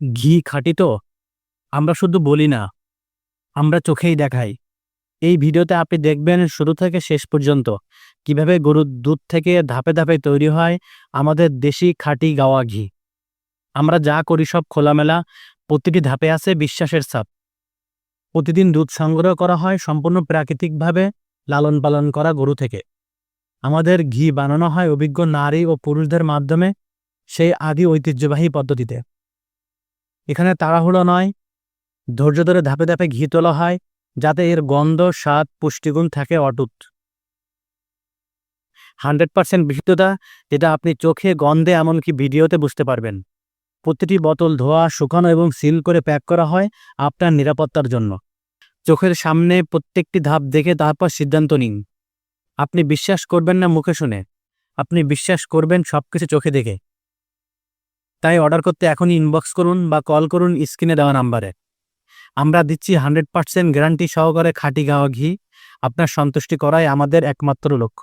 ঘি খাঁটি তো? আমরা শুধু বলি না, আমরা চোখেই দেখাই। এই ভিডিওতে আপনি দেখবেন শুরু থেকে শেষ পর্যন্ত কীভাবে গরুর দুধ থেকে ধাপে ধাপে তৈরি হয় আমাদের দেশি খাঁটি গাওয়া ঘি। আমরা যা করি সব খোলামেলা, প্রতিটি ধাপে আছে বিশ্বাসের ছাপ। প্রতিদিন দুধ সংগ্রহ করা হয় সম্পূর্ণ প্রাকৃতিকভাবে লালন পালন করা গরু থেকে। আমাদের ঘি বানানো হয় অভিজ্ঞ নারী ও পুরুষদের মাধ্যমে সেই আদি ঐতিহ্যবাহী পদ্ধতিতে। এখানে তাড়াহুড়ো নয়। ধৈর্য ধরে ধাপে ধাপে ঘি তোলা হয়, যাতে এর গন্ধ, স্বাদ, পুষ্টিগুণ থাকে অটুট। হান্ড্রেড পার্সেন্ট বিশুদ্ধতা, যেটা আপনি চোখে, গন্ধে, এমনকি ভিডিওতে বুঝতে পারবেন। প্রতিটি বোতল ধোয়া, শুকানো এবং সিল করে প্যাক করা হয় আপনার নিরাপত্তার জন্য। চোখের সামনে প্রত্যেকটি ধাপ দেখে তারপর সিদ্ধান্ত নিন। আপনি বিশ্বাস করবেন না মুখে শুনে। আপনি বিশ্বাস করবেন সবকিছু চোখে দেখে। তাই অর্ডার করতে এখনই ইনবক্স করুন বা কল করুন স্ক্রিনে দেওয়া নাম্বারে। আমরা দিচ্ছি হান্ড্রেড পার্সেন্ট গ্যারান্টি সহকারে খাঁটি গাওয়া ঘি। আপনার সন্তুষ্টি করাই আমাদের একমাত্র লক্ষ্য।